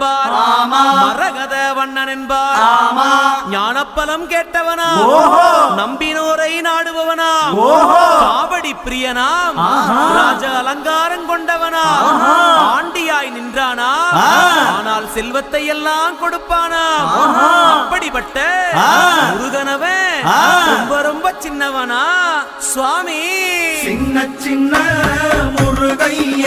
என்பார். மரகத வண்ணன் என்பார். ஞானப்பலம் கேட்டவனா. நம்பினோரை நாடுபவனா. காவடி பிரியனாம் ராஜ அலங்காரம் கொண்டவனா. ஆண்டியாய் நின்றானா. ஆனால் செல்வத்தை எல்லாம் கொடுப்பானா. அப்படிப்பட்ட முருகனவன். ரொம்ப ரொம்ப சின்னவனா. சுவாமி. சின்ன சின்ன முருகைய.